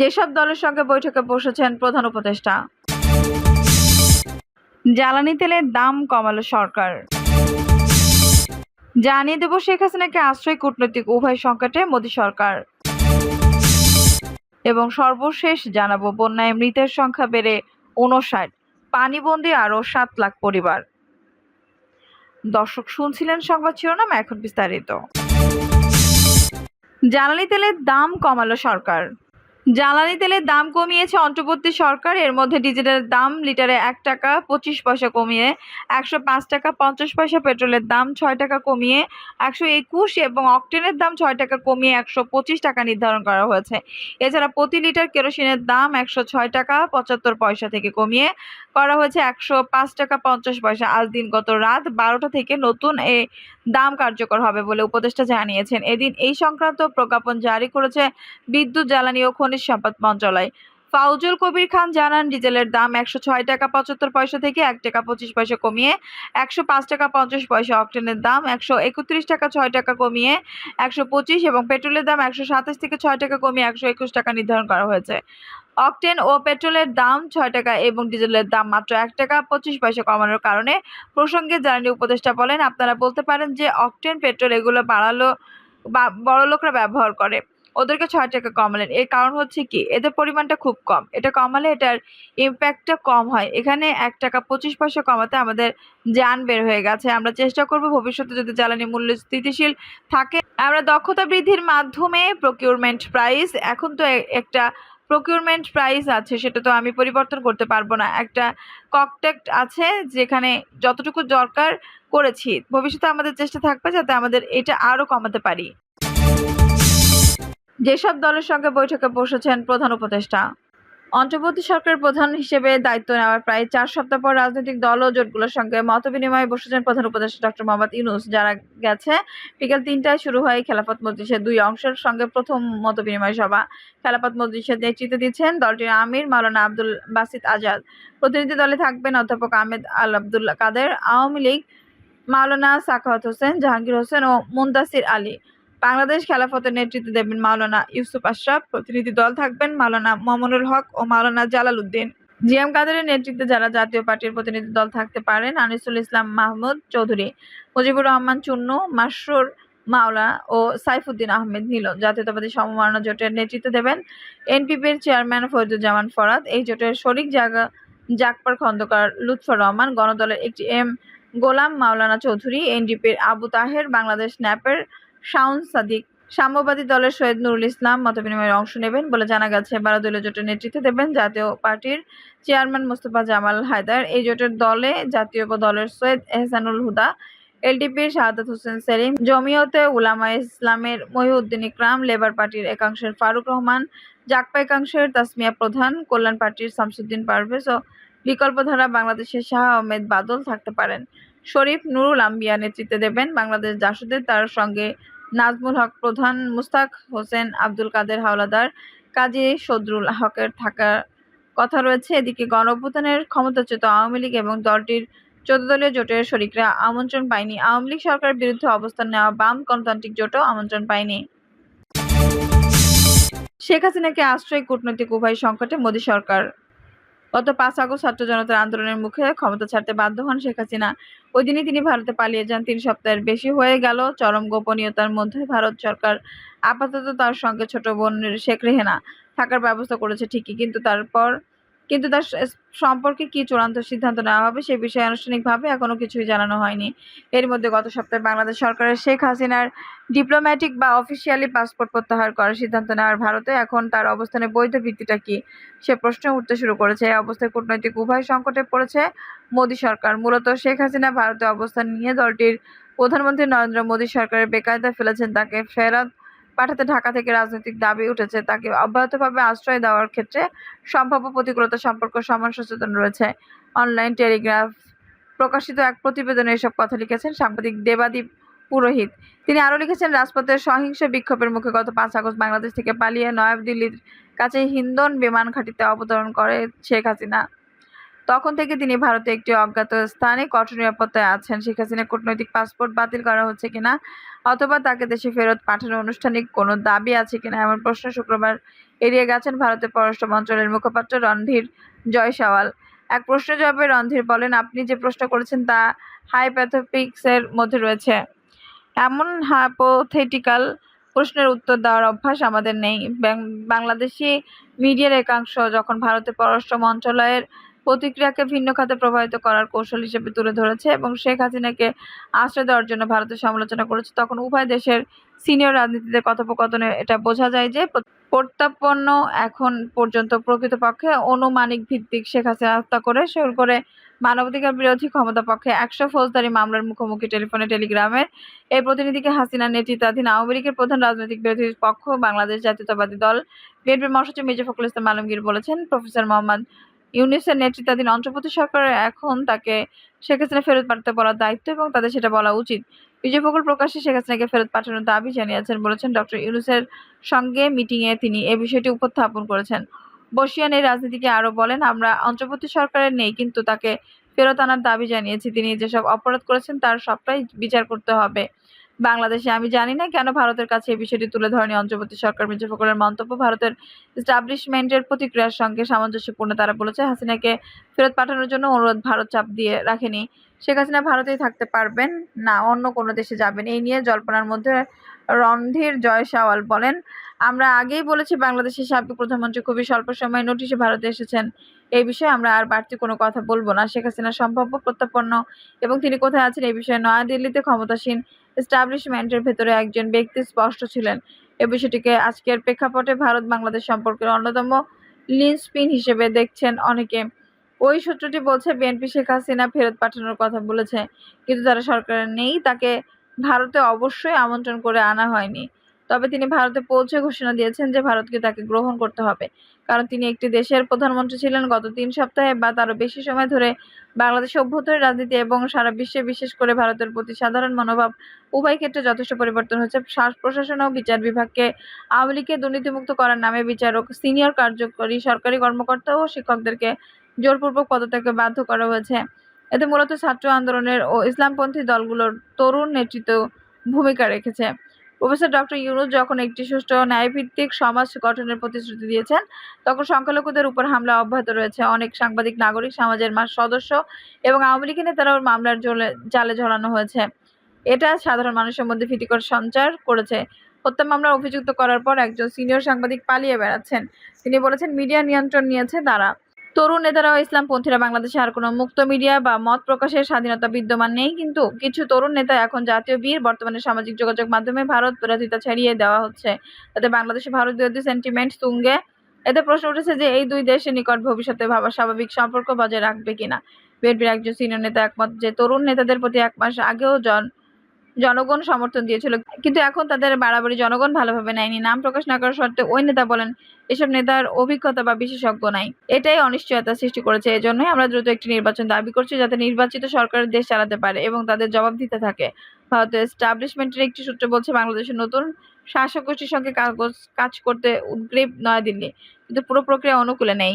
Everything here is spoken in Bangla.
যেসব দলের সঙ্গে বৈঠকে বসেছেন প্রধান উপদেষ্টা। জ্বালানি তেলের দাম কমালো সরকার। জানিয়ে দেব শেখ হাসিনাকে আশ্রয় কূটনৈতিক উভয় সংকটে মোদী সরকার। এবং সর্বশেষ জানাব, বন্যায় মৃতের সংখ্যা বেড়ে উনষাট পানিবন্দী আরও সাত লাখ পরিবার। দর্শক শুনছিলেন সংবাদ শিরোনাম, এখন বিস্তারিত। জ্বালানি তেলের দাম কমালো সরকার। জ্বালানি তেলের দাম কমিয়েছে অন্তর্বর্তী সরকার। এর মধ্যে ডিজেলের দাম লিটারে এক টাকা পঁচিশ পয়সা কমিয়ে একশো পাঁচ টাকা পঞ্চাশ পয়সা পেট্রোলের দাম ছয় টাকা কমিয়ে একশো একুশ এবং অক্টেনের দাম ছয় টাকা কমিয়ে একশো পঁচিশ টাকা নির্ধারণ করা হয়েছে। এছাড়া প্রতি লিটার কেরোসিনের দাম একশো ছয় টাকা পঁচাত্তর পয়সা থেকে কমিয়ে করা হয়েছে একশো পাঁচ টাকা পঞ্চাশ পয়সা। আজ দিন গত রাত বারোটা থেকে নতুন এ দাম কার্যকর হবে বলে উপদেষ্টা জানিয়েছেন। এদিন এই সংক্রান্ত প্রজ্ঞাপন জারি করেছে বিদ্যুৎ, জ্বালানি ও খনিজ সম্পদ মন্ত্রণালয়। ফাউজুল কবির খান জানান, ডিজেলের দাম একশো ছয় টাকা পঁচাত্তর পয়সা থেকে এক টাকা পঁচিশ পয়সা কমিয়ে একশো পাঁচ টাকা পঞ্চাশ পয়সা। অকটেনের দাম একশো একত্রিশ টাকা ছয় টাকা কমিয়ে একশো পঁচিশ এবং পেট্রোলের দাম একশো সাতাশ থেকে ছয় টাকা কমিয়ে একশো একুশ টাকা নির্ধারণ করা হয়েছে। অকটেন ও পেট্রোলের দাম ছয় টাকা এবং ডিজেলের দাম মাত্র এক টাকা পঁচিশ পয়সা কমানোর কারণে প্রসঙ্গে জ্বালানি উপদেষ্টা বলেন, আপনারা বলতে পারেন যে অকটেন পেট্রোল এগুলো বাড়ালো বা বড় লোকরা ব্যবহার করে। ওদেরকে ছয় টাকা কমালেন। এর কারণ হচ্ছে কি? এদের পরিমাণটা খুব কম। এটা কমালে এটার ইম্প্যাক্টটা কম হয়। এখানে এক টাকা পঁচিশ পয়সা কমাতে আমাদের যান বের হয়ে গেছে। আমরা চেষ্টা করব ভবিষ্যতে যদি জ্বালানি মূল্য স্থিতিশীল থাকে। আমরা দক্ষতা বৃদ্ধির মাধ্যমে প্রকিউরমেন্ট প্রাইস এখন তো একটা প্রকিউরমেন্ট প্রাইস আছে, সেটা তো আমি পরিবর্তন করতে পারব না। একটা ককটেক্ট আছে যেখানে যতটুকু দরকার করেছি, ভবিষ্যতে আমাদের চেষ্টা থাকবে যাতে আমাদের এটা আরও কমাতে পারি। যেসব দলের সঙ্গে বৈঠকে বসেছেন প্রধান উপদেষ্টা অন্তর্বর্তী সরকারের প্রধান হিসেবে দায়িত্ব নেওয়ার প্রায় চার সপ্তাহ পর রাজনৈতিক দল ও জোটগুলোর সঙ্গে মতবিনিময়ে বসেছেন প্রধান উপদেষ্টা ডক্টর মোহাম্মদ ইউনুস। যারা গেছে, বিকেল তিনটায় শুরু হয় খেলাফত মজলিসের দুই অংশের সঙ্গে প্রথম মতবিনিময় সভা। খেলাফত মজলিসের নেতৃত্ব দিচ্ছেন দলটির আমির মাওলানা আব্দুল বাসিত আজাদ। প্রতিনিধি দলে থাকবেন অধ্যাপক আহমেদ আল আব্দুল্লাহ কাদের, আওয়ামী লীগ মাওলানা সাখাওয়াত হোসেন, জাহাঙ্গীর হোসেন ও মুন্তাসির আলী। বাংলাদেশ খেলাফতের নেতৃত্ব দেবেন মাওলানা ইউসুফ আশরাফ। প্রতিনিধি দল থাকবেন মাওলানা মামুনুল হক ও মাওলানা জালাল উদ্দিন। জিএম কাদেরের নেতৃত্বে যারা জাতীয় পার্টির প্রতিনিধি দল থাকতে পারেন, আনিসুল ইসলাম মাহমুদ চৌধুরী, মুজিবুর রহমান চুন্নু মাসরুর মাওলা ও সাইফুদ্দিন আহমেদ নীল জাতীয়তাবাদী সমমাননা জোটের নেতৃত্ব দেবেন এনপিপির চেয়ারম্যান ফরিদুজ্জামান ফরাদ। এই জোটের শরিক জায়গা জাকপার খন্দকার লুৎফর রহমান, গণদলের একটি এম গোলাম মাওলানা চৌধুরী, এনডিপির আবু তাহের, বাংলাদেশ ন্যাপের শাউন সাদিক। সাম্যবাদী দলের সৈয়দ নুরুল ইসলাম মতবিনিময়ে অংশ নেবেন বলে জানা গেছে। বারো দলীয় জোটের নেতৃত্ব দেবেন জাতীয় পার্টির চেয়ারম্যান মোস্তফা জামাল হায়দার। এই জোটের দলে জাতীয় দলের সৈয়দ এহসানুল হুদা, এলডিপির শাহাদাত হোসেন সেলিম, জমিয়তে উলামা ইসলামের মহিউদ্দিন ইকরাম, লেবার পার্টির একাংশের ফারুক রহমান, জাকপা একাংশের তাসমিয়া প্রধান, কল্যাণ পার্টির শামসুদ্দিন পারভেজ ও বিকল্পধারা বাংলাদেশের শাহ আহমেদ বাদল থাকতে পারেন। শরীফ নুরুল আম্বিয়া নেতৃত্বে দেবেন বাংলাদেশ জাসদের। তার সঙ্গে নাজমুল হক প্রধান, মুস্তাক হোসেন আব্দুল কাদের হাওলাদার, কাজী সদরুল হকের থাকার কথা রয়েছে। এদিকে গণ অভ্যুত্থানের ক্ষমতাচ্যুত আওয়ামী লীগ এবং দলটির চোদ্দ দলীয় জোটের শরিকরা আমন্ত্রণ পায়নি। আওয়ামী লীগ সরকারের বিরুদ্ধে অবস্থান নেওয়া বাম গণতান্ত্রিক জোটও আমন্ত্রণ পায়নি। শেখ হাসিনাকে আশ্রয় কূটনৈতিক উভয় সংকটে মোদী সরকার গত পাঁচ আগস্ট ছাত্র জনতার আন্দোলনের মুখে ক্ষমতা ছাড়তে বাধ্য হন শেখ হাসিনা। ওই দিনই তিনি ভারতে পালিয়ে যান। তিন সপ্তাহের বেশি হয়ে গেল চরম গোপনীয়তার মধ্যে ভারত সরকার আপাতত তার সঙ্গে ছোট বোন শেখ রেহেনা থাকার ব্যবস্থা করেছে ঠিকই, কিন্তু তারপর কিন্তু তার সম্পর্কে কি চূড়ান্ত সিদ্ধান্ত নেওয়া হবে সে বিষয়ে আনুষ্ঠানিকভাবে এখনও কিছুই জানানো হয়নি। এর মধ্যে গত সপ্তাহে বাংলাদেশ সরকারের শেখ হাসিনার ডিপ্লোম্যাটিক বা অফিসিয়ালি পাসপোর্ট প্রত্যাহার করার সিদ্ধান্ত নেওয়ার ভারতে এখন তার অবস্থানে বৈধ ভিত্তিটা কি সে প্রশ্ন উঠতে শুরু করেছে। এই অবস্থায় কূটনৈতিক উভয় সংকটে পড়েছে মোদী সরকার। মূলত শেখ হাসিনা ভারতে অবস্থান নিয়ে দলটির প্রধানমন্ত্রী নরেন্দ্র মোদী সরকারের বেকায়দা ফেলেছেন, তাকে ফেরত পাঠাতে ঢাকা থেকে রাজনৈতিক দাবি উঠেছে, তাকে অব্যাহতভাবে আশ্রয় দেওয়ার ক্ষেত্রে সম্ভাব্য প্রতিকূলতা সম্পর্কে সমান সচেতন রয়েছে। অনলাইন টেলিগ্রাফ প্রকাশিত এক প্রতিবেদনে এসব কথা লিখেছেন সাংবাদিক দেবাদীপ পুরোহিত। তিনি আরও লিখেছেন রাজপথের সহিংস বিক্ষোভের মুখে গত পাঁচ আগস্ট বাংলাদেশ থেকে পালিয়ে নয়াদিল্লির কাছে হিন্দন বিমান ঘাঁটিতে অবতরণ করে শেখ হাসিনা। তখন থেকে তিনি ভারতে একটি অজ্ঞাত স্থানে কঠোর নিরাপত্তায় আছেন। শেখ হাসিনা কূটনৈতিক পাসপোর্ট বাতিল করা হচ্ছে কিনা অথবা তাকে দেশে ফেরত পাঠানোর আনুষ্ঠানিক কোনো দাবি আছে কিনা এমন প্রশ্ন শুক্রবার এড়িয়ে গেছেন ভারতের পররাষ্ট্র মন্ত্রণালয়ের মুখপাত্র রণধীর জয়সওয়াল। এক প্রশ্নের জবাবে রণধীর বলেন, আপনি যে প্রশ্ন করেছেন তা হাইপ্যাথোপিক্সের মধ্যে রয়েছে। এমন হাইপোথেটিক্যাল প্রশ্নের উত্তর দেওয়ার অভ্যাস আমাদের নেই। বাংলাদেশি মিডিয়ার একাংশ যখন ভারতের পররাষ্ট্র মন্ত্রণালয়ের প্রতিক্রিয়াকে ভিন্ন খাতে প্রভাবিত করার কৌশল হিসেবে তুলে ধরেছে এবং শেখ হাসিনাকে আশ্রয় দেওয়ার জন্য ভারতের সমালোচনা করেছে। তখন উভয় দেশের সিনিয়র রাজনীতিতে কথোপকথনে এটা বোঝা যায় যে প্রত্যাপন্ন এখন পর্যন্ত প্রকৃতপক্ষে অনুমানিক ভিত্তিক শেখ হাসিনা হত্যা করে, শুরু করে মানবাধিকার বিরোধী ক্ষমতা পক্ষে একশো ফৌজদারি মামলার মুখোমুখি টেলিফোনে টেলিগ্রামের এই প্রতিনিধিকে হাসিনার নেতৃত্বাধীন আওয়ামী লীগের প্রধান রাজনৈতিক বিরোধী পক্ষ, বাংলাদেশ জাতীয়তাবাদী দল, বিএনপির মহাসচিব মির্জা ফখরুল ইসলাম আলমগীর বলেছেন, প্রফেসর মোহাম্মদ ইউনিসের নেতৃত্বাধীন অন্তর্বর্তী সরকারের এখন তাকে শেখ হাসিনা ফেরত পাঠাতে বলার দায়িত্ব এবং তাদের সেটা বলা উচিত। বিজয় ফখরুল প্রকাশ্যে শেখ হাসিনাকে ফেরত পাঠানোর দাবি জানিয়েছেন বলেছেন ডক্টর ইউনুসের সঙ্গে মিটিংয়ে তিনি এ বিষয়টি উপস্থাপন করেছেন। বসিয়ান এই রাজনীতিকে আরও বলেন, আমরা অন্তর্বর্তী সরকারের নেই, কিন্তু তাকে ফেরত আনার দাবি জানিয়েছি। তিনি যেসব অপরাধ করেছেন তার সবটাই বিচার করতে হবে। বাংলাদেশে। আমি জানি না কেন ভারতের কাছে এই বিষয়টি তুলে ধরেনি অন্তর্বর্তী সরকার। মির্জা ফখরুলের মন্তব্য, ভারতের এস্টাবলিশমেন্টের প্রতিক্রিয়ার সঙ্গে সামঞ্জস্যপূর্ণ তারা বলেছে, হাসিনাকে ফেরত পাঠানোর জন্য অনুরোধ ভারত চাপ দিয়ে রাখেনি। শেখ হাসিনা ভারতেই থাকতে পারবেন না, অন্য কোনো দেশে যাবেন। এই নিয়ে জল্পনার মধ্যে রণধীর জয় সাওয়াল বলেন, আমরা আগেই বলেছি বাংলাদেশের সাবেক প্রধানমন্ত্রী খুবই স্বল্প সময়ে নোটিশে ভারতে এসেছেন। এই বিষয়ে আমরা আর বাড়তি কোনো কথা বলব না। শেখ হাসিনা সম্ভাব্য প্রত্যাপন্ন এবং তিনি কোথায় আছেন এই বিষয়ে নয়াদিল্লিতে ক্ষমতাসীন এস্টাবলিশমেন্টের ভেতরে একজন ব্যক্তি স্পষ্ট ছিলেন। এ বিষয়টিকে আজকের প্রেক্ষাপটে ভারত বাংলাদেশ সম্পর্কের অন্যতম লিনস্পিন হিসেবে দেখছেন অনেকে। ওই সূত্রটি বলছে, বিএনপি শেখ হাসিনা ফেরত পাঠানোর কথা বলেছে, কিন্তু তারা সরকারে নেই তাকে ভারতে অবশ্যই আমন্ত্রণ করে আনা হয়নি। তবে তিনি ভারতে পৌঁছে ঘোষণা দিয়েছেন যে ভারতকে তাকে গ্রহণ করতে হবে। কারণ তিনি একটি দেশের প্রধানমন্ত্রী ছিলেন গত তিন সপ্তাহে বা তারও বেশি সময় ধরে বাংলাদেশ অভ্যন্তরীণ রাজনীতি এবং সারা বিশ্বে বিশেষ করে ভারতের প্রতি সাধারণ মনোভাব উভয় ক্ষেত্রে যথেষ্ট পরিবর্তন হয়েছে। শ্বাস প্রশাসন ও বিচার বিভাগকে আওয়ামী লীগকে দুর্নীতিমুক্ত করার নামে বিচারক, সিনিয়র কার্যকরী, সরকারি কর্মকর্তা ও শিক্ষকদেরকে জোরপূর্বক পদত্যাগে বাধ্য করা হয়েছে। এতে মূলত ছাত্র আন্দোলনের ও ইসলামপন্থী দলগুলোর তরুণ নেতৃত্ব ভূমিকা রেখেছে। প্রফেসর ডক্টর ইউনুস যখন একটি সুষ্ঠু ন্যায়ভিত্তিক সমাজ গঠনের প্রতিশ্রুতি দিয়েছেন, তখন সংখ্যালঘুদের উপর হামলা অব্যাহত রয়েছে। অনেক সাংবাদিক, নাগরিক, সমাজের সদস্য এবং আওয়ামী লীগের নেতারাও মামলার জলে ঝোলানো হয়েছে। এটা সাধারণ মানুষের মধ্যে ভীতিকর সঞ্চার করেছে। হত্যা মামলার অভিযুক্ত করার পর একজন সিনিয়র সাংবাদিক পালিয়ে বেড়াচ্ছেন। তিনি বলেছেন, মিডিয়া নিয়ন্ত্রণ নিয়েছে তারা। তরুণ নেতারাও ইসলামপন্থীরা বাংলাদেশে আর কোনো মুক্ত মিডিয়া বা মত প্রকাশের স্বাধীনতা বিদ্যমান নেই, কিন্তু কিছু তরুণ নেতা এখন জাতীয় বীর, বর্তমানে সামাজিক যোগাযোগ মাধ্যমে ভারত বিরোধিতা ছাড়িয়ে দেওয়া হচ্ছে। তাতে বাংলাদেশে ভারত বিরোধী সেন্টিমেন্ট তুঙ্গে। এতে প্রশ্ন উঠেছে যে এই দুই দেশের নিকট ভবিষ্যতে ভাবা স্বাভাবিক সম্পর্ক বজায় রাখবে কিনা। বিএনপির একজন সিনিয়র নেতা একমত যে তরুণ নেতাদের প্রতি এক মাস আগেও জন জনগণ সমর্থন দিয়েছিল। কিন্তু এখন তাদের বাড়াবাড়ি জনগণ ভালোভাবে নেয়নি। নাম প্রকাশ না করার সত্ত্বেও ওই নেতা বলেন, এসব নেতার অভিজ্ঞতা বা বিশেষজ্ঞ নাই। এটাই অনিশ্চয়তা সৃষ্টি করেছে। এজন্যই আমরা দ্রুত একটি নির্বাচন দাবি করছি যাতে নির্বাচিত সরকারের দেশ চালাতে পারে এবং তাদের জবাব দিতে থাকে। ভারতের এস্টাবলিশমেন্টের একটি সূত্র বলছে, বাংলাদেশের নতুন শাসক গোষ্ঠীর সঙ্গে কাজ করতে উদ্গ্রীব নয়াদিল্লি। কিন্তু পুরো প্রক্রিয়া অনুকূলে নেই।